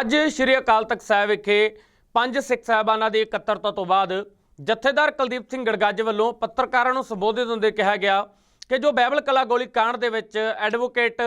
ਅੱਜ ਸ਼੍ਰੀ ਅਕਾਲ ਤਖਤ ਸਾਹਿਬ ਵਿਖੇ ਪੰਜ ਸਿੱਖ ਸਾਹਿਬਾਨਾਂ ਦੀ ਇਕੱਤਰਤਾ ਤੋਂ ਬਾਅਦ ਜਥੇਦਾਰ ਕੁਲਦੀਪ ਸਿੰਘ ਗੜਗੱਜ ਵੱਲੋਂ ਪੱਤਰਕਾਰਾਂ ਨੂੰ ਸੰਬੋਧਿਤ ਹੁੰਦੇ ਕਿਹਾ ਗਿਆ ਕਿ ਜੋ ਬਹਿਬਲ ਕਲਾ ਗੋਲੀ ਕਾਂਡ ਦੇ ਵਿੱਚ ਐਡਵੋਕੇਟ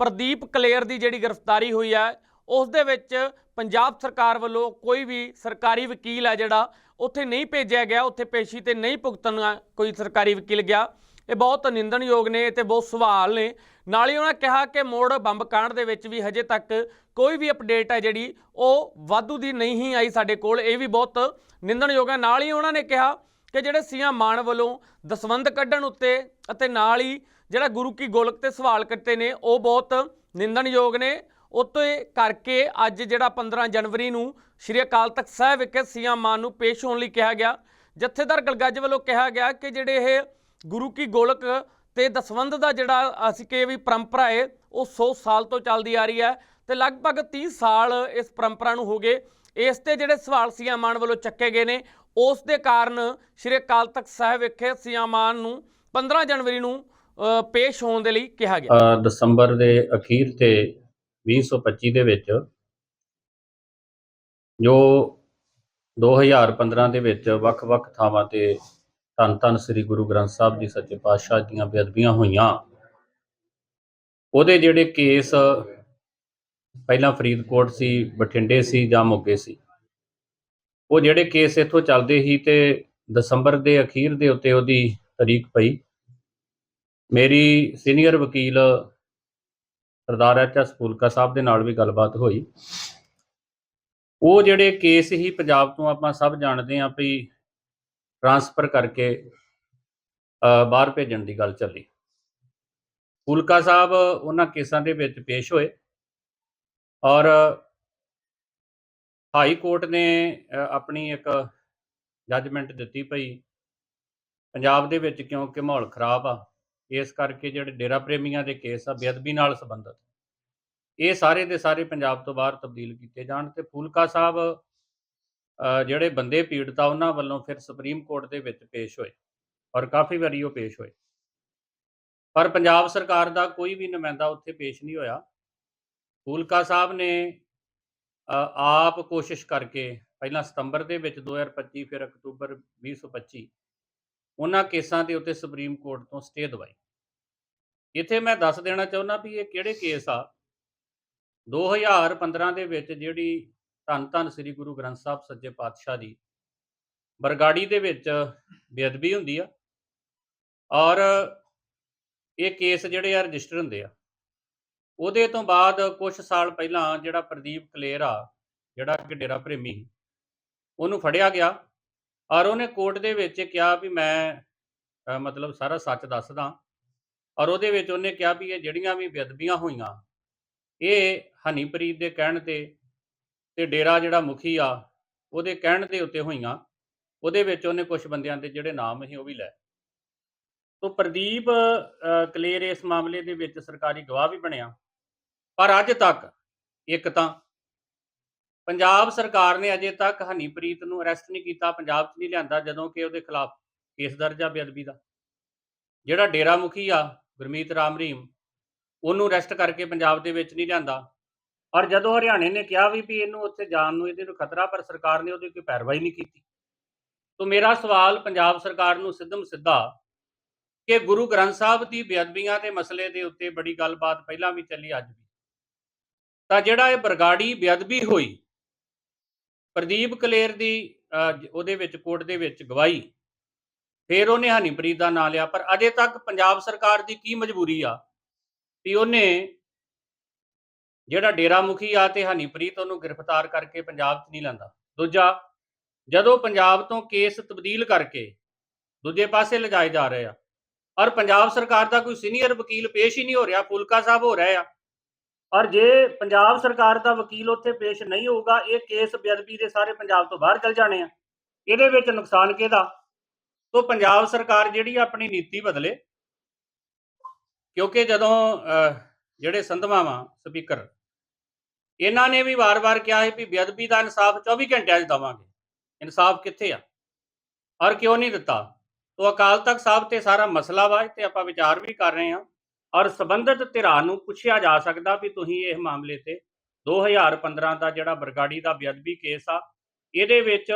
ਪ੍ਰਦੀਪ ਕਲੇਰ ਦੀ ਜਿਹੜੀ ਗ੍ਰਿਫਤਾਰੀ ਹੋਈ ਹੈ ਉਸ ਦੇ ਵਿੱਚ ਪੰਜਾਬ ਸਰਕਾਰ ਵੱਲੋਂ ਕੋਈ ਵੀ ਸਰਕਾਰੀ ਵਕੀਲ ਹੈ ਜਿਹੜਾ, ਉੱਥੇ ਨਹੀਂ ਭੇਜਿਆ ਗਿਆ, ਉੱਥੇ ਪੇਸ਼ੀ ਤੇ ਨਹੀਂ ਭੁਗਤਣ ਕੋਈ ਸਰਕਾਰੀ ਵਕੀਲ ਗਿਆ। ਇਹ ਬਹੁਤ ਨਿੰਦਣਯੋਗ ਨੇ ਤੇ ਬਹੁਤ ਸਵਾਲ ਨੇ। ਨਾਲ ਹੀ ਉਹਨਾਂ ਕਿਹਾ ਕਿ ਮੋੜ ਬੰਬ ਕਾਂਡ ਦੇ ਵਿੱਚ ਵੀ ਹਜੇ ਤੱਕ ਕੋਈ ਵੀ ਅਪਡੇਟ ਹੈ ਜਿਹੜੀ ਉਹ ਵਾਧੂ ਦੀ ਨਹੀਂ ਹੀ ਆਈ ਸਾਡੇ ਕੋਲ। ਇਹ ਵੀ ਬਹੁਤ ਨਿੰਦਣਯੋਗ ਹੈ। ਨਾਲ ਹੀ ਉਹਨਾਂ ਨੇ ਕਿਹਾ ਕਿ ਜਿਹੜੇ ਸੀਐਮ ਮਾਨ ਵੱਲੋਂ ਦਸਵੰਦ ਕੱਢਣ ਉੱਤੇ ਅਤੇ ਨਾਲ ਹੀ ਜਿਹੜਾ ਗੁਰੂ ਕੀ ਗੋਲਕ ਤੇ ਸਵਾਲ ਕੱਟੇ ਨੇ, ਉਹ ਬਹੁਤ ਨਿੰਦਣਯੋਗ ਨੇ। ਉੱਤੇ ਕਰਕੇ ਅੱਜ ਜਿਹੜਾ 15 ਜਨਵਰੀ ਨੂੰ ਸ਼੍ਰੀ ਅਕਾਲ ਤਖਤ ਸਾਹਿਬ ਵਿਖੇ ਸੀਐਮ ਮਾਨ ਨੂੰ ਪੇਸ਼ ਹੋਣ ਲਈ ਕਿਹਾ ਗਿਆ। ਜਥੇਦਾਰ ਗਲਗੱਜ ਵੱਲੋਂ ਕਿਹਾ ਗਿਆ ਕਿ ਜਿਹੜੇ ਇਹ ਗੁਰੂ ਕੀ ਗੋਲਕ ਤੇ ਦਸਵੰਧ ਦਾ ਜਿਹੜਾ ਅਸੀਂ ਕਿ ਵੀ ਪਰੰਪਰਾ ਹੈ ਉਹ 100 ਸਾਲ ਤੋਂ ਚੱਲਦੀ ਆ ਰਹੀ ਹੈ ਤੇ ਲਗਭਗ 30 ਸਾਲ ਇਸ ਪਰੰਪਰਾ ਨੂੰ ਹੋ ਗਏ। ਇਸ ਤੇ ਜਿਹੜੇ ਸਵਾਲ ਸੀਐਮ ਵੱਲੋਂ ਚੱਕੇ ਗਏ ਨੇ ਉਸ ਦੇ ਕਾਰਨ ਸ਼੍ਰੀ ਅਕਾਲ ਤਖਤ ਸਾਹਿਬ ਵਿਖੇ ਸੀਐਮ ਨੂੰ 15 ਜਨਵਰੀ ਨੂੰ ਅ, ਪੇਸ਼ ਹੋਣ ਦੇ ਲਈ ਕਿਹਾ ਗਿਆ। ਦਸੰਬਰ ਦੇ ਅਖੀਰ ਤੇ 2025 ਦੇ ਵਿੱਚ ਜੋ 2015 ਦੇ ਵਿੱਚ ਵੱਖ-ਵੱਖ ਥਾਵਾਂ ਤੇ ਧੰਨ ਧੰਨ ਸ੍ਰੀ ਗੁਰੂ ਗ੍ਰੰਥ ਸਾਹਿਬ ਜੀ ਸੱਚੇ ਪਾਤਸ਼ਾਹ ਦੀਆਂ ਬੇਅਦਬੀਆਂ ਹੋਈਆਂ। ਉਹਦੇ ਜਿਹੜੇ ਕੇਸ ਪਹਿਲਾਂ ਫਰੀਦਕੋਟ ਸੀ, ਬਠਿੰਡੇ ਸੀ ਜਾਂ ਮੋਗੇ ਸੀ, ਉਹ ਜਿਹੜੇ ਕੇਸ ਇੱਥੋਂ ਚੱਲਦੇ ਸੀ ਤੇ ਦਸੰਬਰ ਦੇ ਅਖੀਰ ਦੇ ਉੱਤੇ ਉਹਦੀ ਤਾਰੀਖ ਪਈ। ਮੇਰੀ ਸੀਨੀਅਰ ਵਕੀਲ ਸਰਦਾਰ ਐਚ ਐਸ ਫੂਲਕਾ ਸਾਹਿਬ ਦੇ ਨਾਲ ਵੀ ਗੱਲਬਾਤ ਹੋਈ। ਉਹ ਜਿਹੜੇ ਕੇਸ ਹੀ ਪੰਜਾਬ ਤੋਂ ਆਪਾਂ ਸਭ ਜਾਣਦੇ ਹਾਂ ਵੀ ਟਰਾਂਸਫਰ ਕਰਕੇ ਬਾਹਰ ਭੇਜਣ ਦੀ ਗੱਲ ਚੱਲੀ। ਫੂਲਕਾ ਸਾਹਿਬ ਉਹਨਾਂ ਕੇਸਾਂ ਦੇ ਵਿੱਚ ਪੇਸ਼ ਹੋਏ ਔਰ ਹਾਈ ਕੋਰਟ ਨੇ ਆਪਣੀ ਇੱਕ ਜੱਜਮੈਂਟ ਦਿੱਤੀ ਪਈ। ਪੰਜਾਬ ਦੇ ਵਿੱਚ ਕਿਉਂਕਿ ਮਾਹੌਲ ਖਰਾਬ ਆ, ਇਸ ਕਰਕੇ ਜਿਹੜੇ ਡੇਰਾ ਪ੍ਰੇਮੀਆਂ ਦੇ ਕੇਸ ਆ, ਬੇਅਦਬੀ ਨਾਲ ਸੰਬੰਧਿਤ। ਇਹ ਸਾਰੇ ਦੇ ਸਾਰੇ ਪੰਜਾਬ ਤੋਂ ਬਾਹਰ ਤਬਦੀਲ ਕੀਤੇ ਜਾਣ ਤੇ ਫੂਲਕਾ ਸਾਹਿਬ ਜਿਹੜੇ ਬੰਦੇ ਪੀੜਤ ਆ, ਉਹਨਾਂ ਵੱਲੋਂ ਫਿਰ ਸੁਪਰੀਮ ਕੋਰਟ ਦੇ ਵਿੱਚ ਪੇਸ਼ ਹੋਏ ਔਰ ਕਾਫੀ ਵਾਰੀ ਉਹ ਪੇਸ਼ ਹੋਏ। ਪਰ ਪੰਜਾਬ ਸਰਕਾਰ ਦਾ ਕੋਈ ਵੀ ਨੁਮਾਇੰਦਾ ਉੱਥੇ ਪੇਸ਼ ਨਹੀਂ ਹੋਇਆ। ਫੂਲਕਾ ਸਾਹਿਬ ਨੇ ਆਪ ਕੋਸ਼ਿਸ਼ ਕਰਕੇ ਪਹਿਲਾਂ ਸਤੰਬਰ ਦੇ ਵਿੱਚ 2025 ਫਿਰ ਅਕਤੂਬਰ 2025 ਉਹਨਾਂ ਕੇਸਾਂ ਦੇ ਉੱਤੇ ਸੁਪਰੀਮ ਕੋਰਟ ਤੋਂ ਸਟੇ ਦਵਾਈ। ਇੱਥੇ ਮੈਂ ਦੱਸ ਦੇਣਾ ਚਾਹੁੰਦਾ ਵੀ ਇਹ ਕਿਹੜੇ ਕੇਸ ਆ? 2015 ਦੇ ਵਿੱਚ ਜਿਹੜੀ ਧੰਨ ਧੰਨ ਸ੍ਰੀ ਗੁਰੂ ਗ੍ਰੰਥ ਸਾਹਿਬ ਸੱਜੇ ਪਾਤਸ਼ਾਹ ਦੀ ਬਰਗਾੜੀ ਦੇ ਵਿੱਚ ਬੇਅਦਬੀ ਹੁੰਦੀ ਆ ਔਰ ਇਹ ਕੇਸ ਜਿਹੜੇ ਆ ਰਜਿਸਟਰ ਹੁੰਦੇ ਆ। ਉਹਦੇ ਤੋਂ ਬਾਅਦ ਕੁਝ ਸਾਲ ਪਹਿਲਾਂ ਜਿਹੜਾ ਪ੍ਰਦੀਪ ਕਲੇਰ ਆ ਜਿਹੜਾ ਕਿ ਡੇਰਾ ਪ੍ਰੇਮੀ ਸੀ, ਉਹਨੂੰ ਫੜਿਆ ਗਿਆ ਔਰ ਉਹਨੇ ਕੋਰਟ ਦੇ ਵਿੱਚ ਕਿਹਾ ਵੀ ਮੈਂ ਮਤਲਬ ਸਾਰਾ ਸੱਚ ਦੱਸਦਾ ਔਰ ਉਹਦੇ ਵਿੱਚ ਉਹਨੇ ਕਿਹਾ ਵੀ ਇਹ ਜਿਹੜੀਆਂ ਵੀ ਬੇਅਦਬੀਆਂ ਹੋਈਆਂ ਇਹ ਹਨੀਪ੍ਰੀਤ ਦੇ ਕਹਿਣ ਤੇ ਤੇ ਡੇਰਾ ਜਿਹੜਾ ਮੁਖੀ ਆ, ਉਹਦੇ ਕਹਿਣ ਦੇ ਉੱਤੇ ਹੋਈਆਂ, ਉਹਦੇ ਵਿੱਚ ਉਹਨੇ ਕੁਝ ਬੰਦਿਆਂ ਦੇ ਜਿਹੜੇ ਨਾਮ ਸੀ ਉਹ ਵੀ ਲੈ। ਤੋ ਪ੍ਰਦੀਪ ਕਲੇਰ ਇਸ ਮਾਮਲੇ ਦੇ ਵਿੱਚ ਸਰਕਾਰੀ ਗਵਾਹ ਵੀ ਬਣਿਆ। ਪਰ ਅੱਜ ਤੱਕ ਇੱਕ ਤਾਂ ਪੰਜਾਬ ਸਰਕਾਰ ਨੇ ਅਜੇ ਤੱਕ ਹਨੀਪ੍ਰੀਤ ਨੂੰ ਅਰੈਸਟ ਨਹੀਂ ਕੀਤਾ, ਪੰਜਾਬ 'ਚ ਨਹੀਂ ਲਿਆਂਦਾ, ਜਦੋਂ ਕਿ ਉਹਦੇ ਖਿਲਾਫ ਕੇਸ ਦਰਜ ਆ ਬੇਅਦਬੀ ਦਾ। ਜਿਹੜਾ ਡੇਰਾ ਮੁਖੀ ਆ, ਗੁਰਮੀਤ ਰਾਮ ਰਹੀਮ, ਉਹਨੂੰ ਅਰੈਸਟ ਕਰਕੇ ਪੰਜਾਬ ਦੇ ਵਿੱਚ ਨਹੀਂ ਲਿਆਂਦਾ। ਔਰ ਜਦੋਂ ਹਰਿਆਣੇ ਨੇ ਕਿਹਾ ਵੀ ਵੀ ਇਹਨੂੰ ਉੱਥੇ ਜਾਣ ਨੂੰ ਇਹਦੇ ਨੂੰ ਖਤਰਾ, ਪਰ ਸਰਕਾਰ ਨੇ ਉਹਦੀ ਕੋਈ ਪੈਰਵਾਈ ਨਹੀਂ ਕੀਤੀ। ਤੋਂ ਮੇਰਾ ਸਵਾਲ ਪੰਜਾਬ ਸਰਕਾਰ ਨੂੰ ਸਿੱਧਮ ਸਿੱਧਾ ਕਿ ਗੁਰੂ ਗ੍ਰੰਥ ਸਾਹਿਬ ਦੀ ਬੇਅਦਬੀਆਂ ਦੇ ਮਸਲੇ ਦੇ ਉੱਤੇ ਬੜੀ ਗੱਲਬਾਤ ਪਹਿਲਾਂ ਵੀ ਚੱਲੀ, ਅੱਜ ਵੀ। ਤਾਂ ਜਿਹੜਾ ਇਹ ਬਰਗਾੜੀ ਬੇਅਦਬੀ ਹੋਈ, ਪ੍ਰਦੀਪ ਕਲੇਰ ਦੀ ਉਹਦੇ ਵਿੱਚ, ਕੋਰਟ ਦੇ ਵਿੱਚ ਗਵਾਹੀ, ਫਿਰ ਉਹਨੇ ਹਨੀਪ੍ਰੀਤ ਦਾ ਨਾਂ ਲਿਆ। ਪਰ ਅਜੇ ਤੱਕ ਪੰਜਾਬ ਸਰਕਾਰ ਦੀ ਕੀ ਮਜਬੂਰੀ ਆ, ਵੀ ਉਹਨੇ ਜਿਹੜਾ ਡੇਰਾ ਮੁਖੀ ਆ ਤੇ ਹਨੀਪ੍ਰੀਤ ਉਹਨੂੰ ਗ੍ਰਿਫਤਾਰ ਕਰਕੇ ਪੰਜਾਬ 'ਚ ਨਹੀਂ ਲੈਂਦਾ। ਦੂਜਾ ਜਦੋਂ ਪੰਜਾਬ ਤੋਂ ਕੇਸ ਤਬਦੀਲ ਕਰਕੇ ਦੂਜੇ ਪਾਸੇ ਲਿਜਾਏ ਜਾ ਰਹੇ ਆ ਔਰ ਪੰਜਾਬ ਸਰਕਾਰ ਦਾ ਕੋਈ ਸੀਨੀਅਰ ਵਕੀਲ ਪੇਸ਼ ਹੀ ਨਹੀਂ ਹੋ ਰਿਹਾ ਫੁਲਕਾ ਸਾਹਿਬ ਹੋ ਰਹੇ ਆ ਔਰ ਜੇ ਪੰਜਾਬ ਸਰਕਾਰ ਦਾ ਵਕੀਲ ਉੱਥੇ ਪੇਸ਼ ਨਹੀਂ ਹੋਊਗਾ ਇਹ ਕੇਸ ਬੇਅਦਬੀ ਦੇ ਸਾਰੇ ਪੰਜਾਬ ਤੋਂ ਬਾਹਰ ਚਲ ਜਾਣੇ ਆ। ਇਹਦੇ ਵਿੱਚ ਨੁਕਸਾਨ ਕਿਹਦਾ? ਤੋਂ ਪੰਜਾਬ ਸਰਕਾਰ ਜਿਹੜੀ ਆਪਣੀ ਨੀਤੀ ਬਦਲੇ ਕਿਉਂਕਿ ਜਦੋਂ ਅਹ, ਜਿਹੜੇ ਸੰਧਵਾਵਾਂ ਸਪੀਕਰ ਇਹਨਾਂ ਨੇ ਵੀ ਵਾਰ-ਵਾਰ ਕਿਹਾ ਹੈ ਵੀ ਬੇਅਦਬੀ ਦਾ ਇਨਸਾਫ 24 ਘੰਟਿਆਂ 'ਚ ਦਵਾਂਗੇ। ਇਨਸਾਫ ਕਿੱਥੇ ਆ? ਔਰ ਕਿਉਂ ਨਹੀਂ ਦਿੱਤਾ? ਤੋਂ ਅਕਾਲ ਤਖਤ ਸਾਹਿਬ ਤੇ ਸਾਰਾ ਮਸਲਾ ਵਾ ਤੇ ਆਪਾਂ ਵਿਚਾਰ ਵੀ ਕਰ ਰਹੇ ਹਾਂ ਔਰ ਸਬੰਧਤ ਧਿਰਾਂ ਨੂੰ ਪੁੱਛਿਆ ਜਾ ਸਕਦਾ ਵੀ ਤੁਸੀਂ ਇਹ ਮਾਮਲੇ ਤੇ 2015 ਦਾ ਜਿਹੜਾ ਬਰਗਾੜੀ ਦਾ ਬੇਅਦਬੀ ਕੇਸ ਆ, ਇਹਦੇ ਵਿੱਚ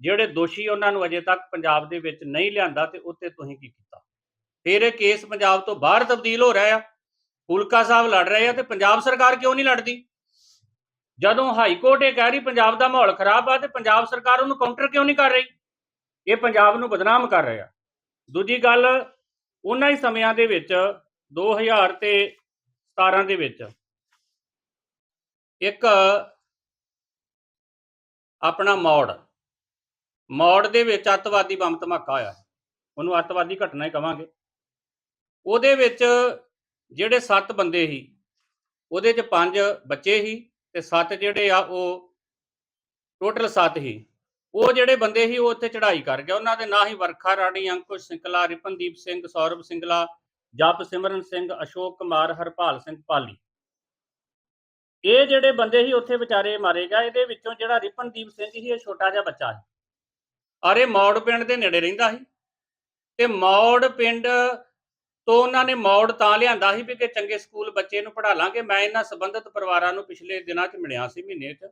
ਜਿਹੜੇ ਦੋਸ਼ੀ ਉਹਨਾਂ ਨੂੰ ਅਜੇ ਤੱਕ ਪੰਜਾਬ ਦੇ ਵਿੱਚ ਨਹੀਂ ਲਿਆਂਦਾ ਤੇ ਉੱਤੇ ਤੁਸੀਂ ਕੀ ਕੀਤਾ? ਫਿਰ ਇਹ ਕੇਸ ਪੰਜਾਬ ਤੋਂ ਬਾਹਰ ਤਬਦੀਲ ਹੋ ਰਿਹਾ ਆ। ਫੁਲਕਾ ਸਾਹਿਬ ਲੜ ਰਹੇ ਆ ਤੇ ਪੰਜਾਬ ਸਰਕਾਰ ਕਿਉਂ ਨਹੀਂ ਲੜਦੀ? ਜਦੋਂ ਹਾਈ ਕੋਰਟ ਇਹ ਕਹਿ ਰਹੀ ਪੰਜਾਬ ਦਾ ਮਾਹੌਲ ਖਰਾਬ ਆ ਤੇ ਪੰਜਾਬ ਸਰਕਾਰ ਉਹਨੂੰ ਕਾਊਂਟਰ ਕਿਉਂ ਨਹੀਂ ਕਰ ਰਹੀ? ਇਹ ਪੰਜਾਬ ਨੂੰ ਬਦਨਾਮ ਕਰ ਰਿਹਾ। ਦੂਜੀ ਗੱਲ, ਉਹਨਾਂ ਹੀ ਸਮਿਆਂ ਦੇ ਵਿੱਚ 2000 ਤੇ 17 ਦੇ ਵਿੱਚ, ਇੱਕ ਆਪਣਾ ਮੌੜ ਮੌੜ ਦੇ ਵਿੱਚ ਅੱਤਵਾਦੀ ਬੰਬ ਧਮਾਕਾ ਹੋਇਆ। ਉਹਨੂੰ ਅੱਤਵਾਦੀ ਘਟਨਾ ਹੀ ਕਵਾਂਗੇ। ਉਹਦੇ ਵਿੱਚ ਜਿਹੜੇ 7 ਬੰਦੇ ਸੀ, ਉਹਦੇ ਚ 5 ਬੱਚੇ ਸੀ ਤੇ ਸੱਤ ਜਿਹੜੇ ਆ ਉਹ ਟੋਟਲ ਸੱਤ ਸੀ ਉਹ ਜਿਹੜੇ ਬੰਦੇ ਸੀ, ਉਹ ਉੱਥੇ ਚੜ੍ਹਾਈ ਕਰ ਗਿਆ ਉਹਨਾਂ ਦੇ ਨਾਂ ਹੀ ਵਰਖਾ ਰਾਣੀ, ਅੰਕੁਸ਼ ਸਿੰਗਲਾ, ਰਿਪਨਦੀਪ ਸਿੰਘ, ਸੌਰਵ ਸਿੰਗਲਾ, ਜਪ ਸਿਮਰਨ ਸਿੰਘ, ਅਸ਼ੋਕ ਕੁਮਾਰ, ਹਰਪਾਲ ਸਿੰਘ ਪਾਲੀ। ਇਹ ਜਿਹੜੇ ਬੰਦੇ ਸੀ, ਉੱਥੇ ਵਿਚਾਰੇ ਮਾਰੇ ਗਏ। ਇਹਦੇ ਵਿੱਚੋਂ ਜਿਹੜਾ ਰਿਪਨਦੀਪ ਸਿੰਘ ਸੀ, ਇਹ ਛੋਟਾ ਜਿਹਾ ਬੱਚਾ ਸੀ। ਔਰ ਇਹ ਮੌੜ ਪਿੰਡ ਦੇ ਨੇੜੇ ਰਹਿੰਦਾ ਸੀ। ਤੇ ਮੌੜ ਪਿੰਡ ਤੋਂ ਉਹਨਾਂ ਨੇ ਮੌੜ ਤਾਂ ਲਿਆਂਦਾ ਸੀ ਵੀ ਕਿ ਚੰਗੇ ਸਕੂਲ ਬੱਚੇ ਨੂੰ ਪੜ੍ਹਾ ਲਾਂਗੇ। ਮੈਂ ਇਹਨਾਂ ਸੰਬੰਧਿਤ ਪਰਿਵਾਰਾਂ ਨੂੰ ਪਿਛਲੇ ਦਿਨਾਂ 'ਚ ਮਿਲਿਆ ਸੀ ਮਹੀਨੇ 'ਚ।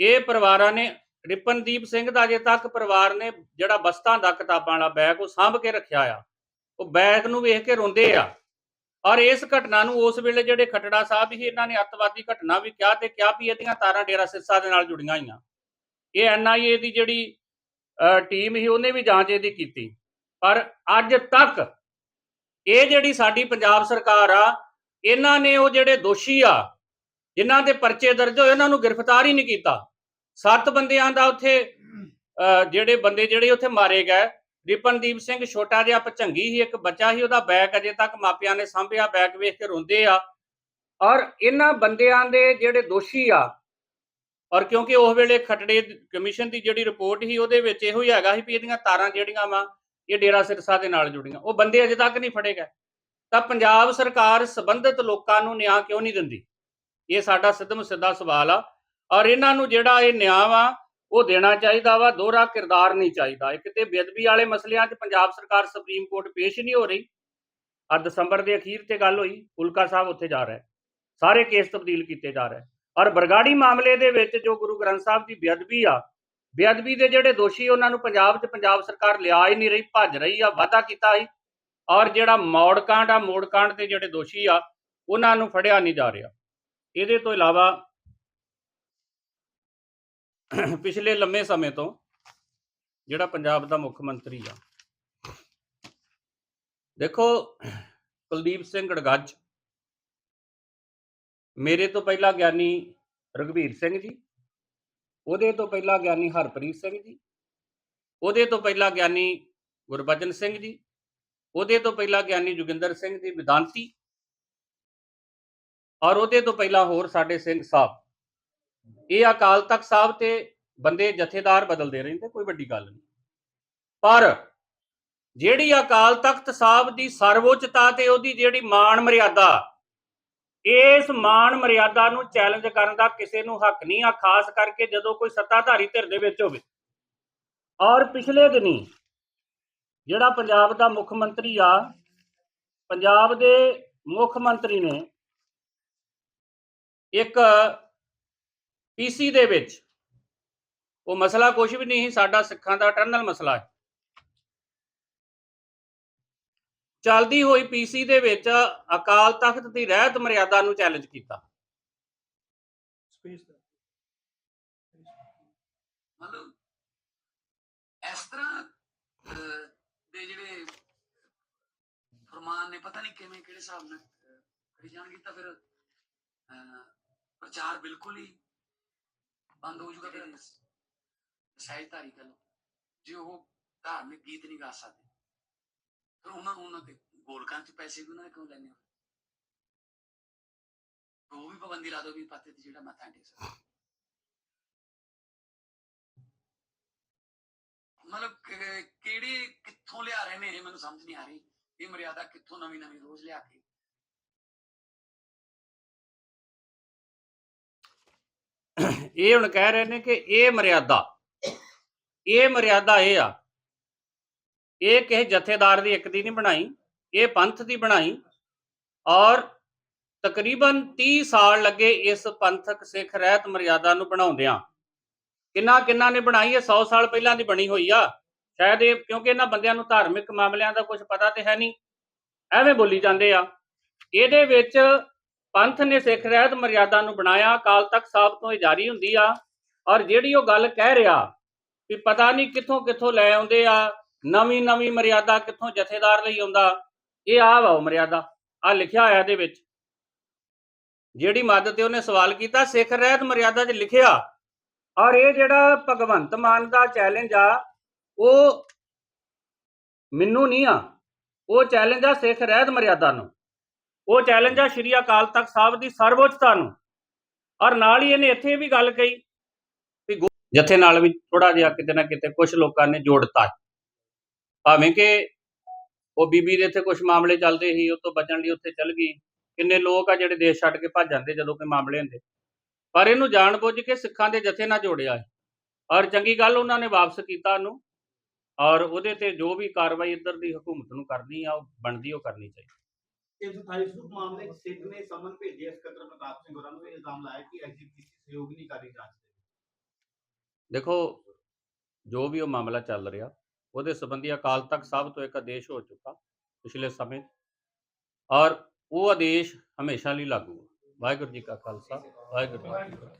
ਇਹ ਪਰਿਵਾਰਾਂ ਨੇ ਰਿਪਨਦੀਪ ਸਿੰਘ ਦਾ ਅਜੇ ਤੱਕ ਪਰਿਵਾਰ ਨੇ ਜਿਹੜਾ ਬਸਤਾਂ ਦਾ ਕਿਤਾਬਾਂ ਵਾਲਾ ਬੈਗ ਉਹ ਸਾਂਭ ਕੇ ਰੱਖਿਆ ਆ। ਉਹ ਬੈਗ ਨੂੰ ਵੇਖ ਕੇ ਰੋਂਦੇ ਆ। ਔਰ ਇਸ ਘਟਨਾ ਨੂੰ ਉਸ ਵੇਲੇ ਜਿਹੜੇ ਖਟੜਾ ਸਾਹਿਬ ਸੀ ਇਹਨਾਂ ਨੇ ਅੱਤਵਾਦੀ ਘਟਨਾ ਵੀ ਕਿਹਾ ਤੇ ਕਿਹਾ ਵੀ ਇਹਦੀਆਂ ਤਾਰਾਂ ਡੇਰਾ ਸਿਰਸਾ ਦੇ ਨਾਲ ਜੁੜੀਆਂ ਹੋਈਆਂ। ਇਹ ਐਨਆਈਏ ਦੀ ਜਿਹੜੀ ਅਹ, ਟੀਮ ਸੀ ਉਹਨੇ ਵੀ ਜਾਂਚ ਇਹਦੀ ਕੀਤੀ। ਪਰ ਅੱਜ ਤੱਕ ਇਹ ਜਿਹੜੀ ਸਾਡੀ ਪੰਜਾਬ ਸਰਕਾਰ ਆ ਇਹਨਾਂ ਨੇ ਉਹ ਜਿਹੜੇ ਦੋਸ਼ੀ ਆ ਜਿਨ੍ਹਾਂ ਦੇ ਪਰਚੇ ਦਰਜ ਹੋਏ ਉਹਨਾਂ ਨੂੰ ਗ੍ਰਿਫਤਾਰ ਹੀ ਨਹੀਂ ਕੀਤਾ। ਸੱਤ ਬੰਦਿਆਂ ਦਾ ਉੱਥੇ ਅਹ, ਜਿਹੜੇ ਬੰਦੇ ਜਿਹੜੇ ਉੱਥੇ ਮਾਰੇ ਗਏ ਰਿਪਨਦੀਪ ਸਿੰਘ ਛੋਟਾ ਜਿਹਾ ਪਚੰਗੀ ਸੀ ਇੱਕ ਬੱਚਾ ਸੀ ਉਹਦਾ ਬੈਗ ਅਜੇ ਤੱਕ ਮਾਪਿਆਂ ਨੇ ਸਾਂਭਿਆ ਬੈਗ ਵੇਖ ਕੇ ਰੋਂਦੇ ਆ। ਔਰ ਇਹਨਾਂ ਬੰਦਿਆਂ ਦੇ ਜਿਹੜੇ ਦੋਸ਼ੀ ਆ ਔਰ ਕਿਉਂਕਿ ਉਸ ਵੇਲੇ ਖਟੜੇ ਕਮਿਸ਼ਨ ਦੀ ਜਿਹੜੀ ਰਿਪੋਰਟ ਸੀ ਉਹਦੇ ਵਿੱਚ ਇਹੋ ਹੀ ਹੈਗਾ ਸੀ ਵੀ ਇਹਦੀਆਂ ਤਾਰਾਂ ਜਿਹੜੀਆਂ ਵਾ ਇਹ ਡੇਰਾ ਸਿਰਸਾ ਦੇ ਨਾਲ ਜੁੜੀਆਂ। ਉਹ ਬੰਦੇ ਅਜੇ ਤੱਕ ਨਹੀਂ ਫੜੇ ਗਏ। ਤਾਂ ਪੰਜਾਬ ਸਰਕਾਰ ਸੰਬੰਧਿਤ ਲੋਕਾਂ ਨੂੰ ਨਿਆਂ ਕਿਉਂ ਨਹੀਂ ਦਿੰਦੀ? ਇਹ ਸਾਡਾ ਸਿੱਧਮ ਸਿੱਧਾ ਸਵਾਲ ਆ। ਔਰ ਇਹਨਾਂ ਨੂੰ ਜਿਹੜਾ ਇਹ ਨਿਆਂ ਵਾ, ਉਹ ਦੇਣਾ ਚਾਹੀਦਾ ਵਾ। ਦੋਹਰਾ ਕਿਰਦਾਰ ਨਹੀਂ ਚਾਹੀਦਾ। ਇੱਕ ਤੇ ਬੇਅਦਬੀ ਵਾਲੇ ਮਸਲਿਆਂ 'ਚ ਪੰਜਾਬ ਸਰਕਾਰ ਸੁਪਰੀਮ ਕੋਰਟ ਪੇਸ਼ ਨਹੀਂ ਹੋ ਰਹੀ। ਆ ਦਸੰਬਰ ਦੇ ਅਖੀਰ ਤੇ ਗੱਲ ਹੋਈ। ਫੁਲਕਾ ਸਾਹਿਬ ਉੱਥੇ ਜਾ ਰਿਹਾ। ਸਾਰੇ ਕੇਸ ਤਬਦੀਲ ਕੀਤੇ ਜਾ ਰਹੇ। ਔਰ ਬਰਗਾੜੀ ਮਾਮਲੇ ਦੇ ਵਿੱਚ ਜੋ ਗੁਰੂ ਗ੍ਰੰਥ ਸਾਹਿਬ ਦੀ ਬੇਅਦਬੀ ਆ ਬੇਅਦਬੀ ਦੇ ਜਿਹੜੇ ਦੋਸ਼ੀ ਉਹਨਾਂ ਨੂੰ ਪੰਜਾਬ 'ਚ ਪੰਜਾਬ ਸਰਕਾਰ ਲਿਆ ਹੀ ਨਹੀਂ ਰਹੀ, ਭੱਜ ਰਹੀ ਆ, ਵਾਅਦਾ ਕੀਤਾ ਸੀ। ਔਰ ਜਿਹੜਾ ਮੌੜ ਕਾਂਡ ਆ, ਮੋੜ ਕਾਂਡ ਦੇ ਜਿਹੜੇ ਦੋਸ਼ੀ ਆ, ਉਹਨਾਂ ਨੂੰ ਫੜਿਆ ਨਹੀਂ ਜਾ ਰਿਹਾ। ਇਹਦੇ ਤੋਂ ਇਲਾਵਾ ਪਿਛਲੇ ਲੰਮੇ ਸਮੇਂ ਤੋਂ ਜਿਹੜਾ ਪੰਜਾਬ ਦਾ ਮੁੱਖ ਮੰਤਰੀ ਆ, ਦੇਖੋ, ਕੁਲਦੀਪ ਸਿੰਘ ਗੜਗੱਜ ਮੇਰੇ ਤੋਂ ਪਹਿਲਾਂ ਗਿਆਨੀ ਰਘਵੀਰ ਸਿੰਘ ਜੀ ਉਹਦੇ ਤੋਂ ਪਹਿਲਾਂ ਗਿਆਨੀ ਹਰਪ੍ਰੀਤ ਸਿੰਘ ਜੀ, ਉਹਦੇ ਤੋਂ ਪਹਿਲਾਂ ਗਿਆਨੀ ਗੁਰਬਚਨ ਸਿੰਘ ਜੀ, ਉਹਦੇ ਤੋਂ ਪਹਿਲਾਂ ਗਿਆਨੀ ਜੋਗਿੰਦਰ ਸਿੰਘ ਜੀ ਵਿਦਾਂਤੀ ਔਰ ਉਹਦੇ ਤੋਂ ਪਹਿਲਾਂ ਹੋਰ ਸਾਡੇ ਸਿੰਘ ਸਾਹਿਬ। ਇਹ ਅਕਾਲ ਤਖਤ ਸਾਹਿਬ ਤੇ ਬੰਦੇ ਜਥੇਦਾਰ ਬਦਲਦੇ ਰਹਿੰਦੇ, ਕੋਈ ਵੱਡੀ ਗੱਲ ਨਹੀਂ। ਪਰ ਜਿਹੜੀ ਅਕਾਲ ਤਖਤ ਸਾਹਿਬ ਦੀ ਸਰਵਉੱਚਤਾ ਤੇ ਉਹਦੀ ਜਿਹੜੀ ਮਾਣ ਮਰਿਆਦਾ ਇਸ ਮਾਣ ਮਰਿਆਦਾ ਨੂੰ ਚੈਲੰਜ ਕਰਨ ਦਾ ਕਿਸੇ ਨੂੰ ਹੱਕ ਨਹੀਂ ਆ, ਖਾਸ ਕਰਕੇ ਜਦੋਂ ਕੋਈ ਸੱਤਾਧਾਰੀ ਧਿਰ ਦੇ ਵਿੱਚ ਹੋਵੇ। ਔਰ ਪਿਛਲੇ ਦਿਨੀ ਜਿਹੜਾ ਪੰਜਾਬ ਦਾ ਮੁੱਖ ਮੰਤਰੀ ਆ, ਪੰਜਾਬ ਦੇ ਮੁੱਖ ਮੰਤਰੀ ਨੇ ਇੱਕ ਪੀਸੀ ਦੇ ਵਿੱਚ ਉਹ ਮਸਲਾ ਕੁਝ ਵੀ ਨਹੀਂ ਸੀ, ਸਾਡਾ ਸਿੱਖਾਂ ਦਾ ਟਰਨਲ ਮਸਲਾ ਹੈ। ਚੱਲਦੀ ਹੋਈ ਪੀਸੀ ਦੇ ਵਿੱਚ ਅਕਾਲ ਤਖਤ ਦੀ ਰਹਿਤ ਮਰਿਆਦਾ ਨੂੰ ਚੈਲੰਜ ਕੀਤਾ। ਮਤਲਬ ਇਸ ਤਰ੍ਹਾਂ ਅਹ, ਦੇ ਜਿਹੜੇ ਫਰਮਾਨ ਨੇ ਪਤਾ ਨਹੀਂ ਕਿਵੇਂ ਕਿਹੜੇ ਹਿਸਾਬ ਨਾਲ ਅਹ, ਕਰੀ ਜਾਣਗੇ ਤਾਂ ਫਿਰ ਅਹ, ਪ੍ਰਚਾਰ ਬਿਲਕੁਲ ਹੀ ਬੰਦ ਹੋ ਫਿਰ ਗੱਲ। ਜੇ ਉਹ ਧਾਰਮਿਕ ਗੀਤ ਨਹੀਂ ਗਾ ਸਕਦੇ। ਫਿਰ ਉਹਨਾਂ ਉਹਨਾਂ ਗੋਲਕਾਂ 'ਚ ਪੈਸੇ ਵੀ ਉਹਨਾਂ ਨੇ ਕਿਉਂ ਲੈਣੇ ਉਹ ਵੀ ਪਾਬੰਦੀ ਲਾ ਦੋ ਵੀ ਪਾਤੇ ਤੇ ਜਿਹੜਾ ਮੱਥਾ ਟੇਕ ਸਕਦਾ ਮਤਲਬ ਕਿਹੜੇ ਕਿੱਥੋਂ ਲਿਆ ਰਹੇ ਨੇ ਇਹ ਮੈਨੂੰ ਸਮਝ ਨਹੀਂ ਆ ਰਹੀ ਇਹ ਮਰਿਆਦਾ ਕਿੱਥੋਂ ਨਵੀਂ ਨਵੀਂ ਰੋਜ਼ ਲਿਆ ਕੇ ਇਹ ਹੁਣ ਕਹਿ ਰਹੇ ਨੇ ਕਿ ਇਹ ਮਰਿਆਦਾ ਇਹ ਮਰਿਆਦਾ ਇਹ ਆ ਇਹ ਕਿਸੇ ਜਥੇਦਾਰ ਦੀ ਇੱਕ ਦੀ ਨਹੀਂ ਬਣਾਈ, ਇਹ ਪੰਥ ਦੀ ਬਣਾਈ ਔਰ ਤਕਰੀਬਨ 30 ਸਾਲ ਲੱਗੇ ਇਸ ਪੰਥਕ ਸਿੱਖ ਰਹਿਤ ਮਰਿਆਦਾ ਨੂੰ ਬਣਾਉਂਦਿਆਂ। ਕਿੰਨਾ ਕਿੰਨਾ ਨੇ ਬਣਾਈ ਹੈ 100 ਸਾਲ ਪਹਿਲਾਂ ਦੀ ਬਣੀ ਹੋਈ ਆ। ਸ਼ਾਇਦ ਇਹ ਕਿਉਂਕਿ ਇਹਨਾਂ ਬੰਦਿਆਂ ਨੂੰ ਧਾਰਮਿਕ ਮਾਮਲਿਆਂ ਦਾ ਕੁਝ ਪਤਾ ਤੇ ਹੈ ਨਹੀਂ, ਐਵੇਂ ਬੋਲੀ ਜਾਂਦੇ ਆ। ਇਹਦੇ ਵਿੱਚ ਪੰਥ ਨੇ ਸਿੱਖ ਰਹਿਤ ਮਰਿਆਦਾ ਨੂੰ ਬਣਾਇਆ ਕਾਲ ਤੱਕ ਸਾਹਿਬ ਤੋਂ ਇਹ ਜਾਰੀ ਹੁੰਦੀ ਆ। ਔਰ ਜਿਹੜੀ ਉਹ ਗੱਲ ਕਹਿ ਰਿਹਾ ਵੀ ਪਤਾ ਨਹੀਂ ਕਿੱਥੋਂ ਕਿੱਥੋਂ ਲੈ ਆਉਂਦੇ ਆ ਨਵੀਂ ਨਵੀਂ ਮਰਿਆਦਾ ਕਿੱਥੋਂ ਜਥੇਦਾਰ ਲਈ ਆਉਂਦਾ? ਇਹ ਆ ਵਾ ਉਹ ਮਰਿਆਦਾ ਆ ਲਿਖਿਆ ਹੋਇਆ ਇਹਦੇ ਵਿੱਚ। ਜਿਹੜੀ ਮੱਦ ਤੇ ਉਹਨੇ ਸਵਾਲ ਕੀਤਾ, ਸਿੱਖ ਰਹਿਤ ਮਰਿਆਦਾ 'ਚ ਲਿਖਿਆ। ਔਰ ਇਹ ਜਿਹੜਾ ਭਗਵੰਤ ਮਾਨ ਦਾ ਚੈਲੰਜ ਆ, ਉਹ ਮੈਨੂੰ ਨਹੀਂ ਆ। ਉਹ ਚੈਲੰਜ ਆ ਸਿੱਖ ਰਹਿਤ ਮਰਿਆਦਾ ਨੂੰ। ਉਹ ਚੈਲੰਜ ਆ ਸ਼੍ਰੀ ਅਕਾਲ ਤਖਤ ਸਾਹਿਬ ਦੀ ਸਰਵਉੱਚਤਾ ਨੂੰ। ਔਰ ਨਾਲ ਹੀ ਇਹਨੇ ਇੱਥੇ ਵੀ ਗੱਲ ਕਹੀ ਵੀ ਗੋ- ਜਥੇ ਨਾਲ ਵੀ ਥੋੜਾ ਜਿਹਾ ਕਿਤੇ ਨਾ ਕਿਤੇ ਕੁਝ ਲੋਕਾਂ ਨੇ ਜੋੜਤਾ। ਭਾਵੇਂ ਕਿ ਉਹ ਬੀਬੀ ਦੇ ਇੱਥੇ ਕੁਝ ਮਾਮਲੇ ਚੱਲਦੇ ਸੀ ਉਹ ਤੋਂ ਬਚਣ ਲਈ ਉੱਥੇ ਚੱਲ ਗਈ। ਕਿੰਨੇ ਲੋਕ ਆ ਜਿਹੜੇ ਦੇਸ਼ ਛੱਡ ਕੇ ਭੱਜ ਜਾਂਦੇ ਜਦੋਂ ਕੋਈ ਮਾਮਲੇ ਹੁੰਦੇ। ਪਰ ਇਹਨੂੰ ਜਾਣਬੁੱਝ ਕੇ ਸਿੱਖਾਂ ਦੇ ਜਥੇ ਨਾਲ ਜੋੜਿਆ ਹੈ ਔਰ ਚੰਗੀ ਗੱਲ ਉਹਨਾਂ ਨੇ ਵਾਪਸ ਕੀਤਾ ਉਹਨੂੰ। ਔਰ ਉਹਦੇ ਤੇ ਜੋ ਵੀ ਕਾਰਵਾਈ ਇੱਧਰ ਦੀ ਹਕੂਮਤ ਨੂੰ ਕਰਨੀ ਆ ਉਹ ਬਣਦੀ ਉਹ ਕਰਨੀ ਚਾਹੀਦੀ। 328 ਸੂਟ ਮਾਮਲੇ 'ਚ ਸਿੱਧ ਨੇ ਸਮਨ ਭੇਜੇ ਸਕੱਤਰ ਪ੍ਰਤਾਪ ਸਿੰਘ ਹੋਰਾਂ ਨੂੰ ਇਹ ਇਲਜ਼ਾਮ ਲਾਇਆ ਕਿ ਐਸਜੀਪੀਸੀ ਸਹਿਯੋਗ ਨਹੀਂ ਕਰ ਰਹੀ ਜਾਂਚ ਦੇ ਦੇਖੋ ਜੋ ਵੀ ਉਹ ਮਾਮਲਾ ਚੱਲ ਰਿਹਾ ਉਹਦੇ ਸੰਬੰਧੀ ਅਕਾਲ ਤਖਤ ਸਾਹਿਬ ਤੋਂ ਇੱਕ ਆਦੇਸ਼ ਹੋ ਚੁੱਕਾ ਪਿਛਲੇ ਸਮੇਂ। ਔਰ ਉਹ ਆਦੇਸ਼ ਹਮੇਸ਼ਾ ਲਈ ਲਾਗੂ ਹੈ ਵਾਹਿਗੁਰੂ ਜੀ ਕਾ ਖਾਲਸਾ, ਵਾਹਿਗੁਰੂ ਜੀ ਕੀ ਫਤਿਹ।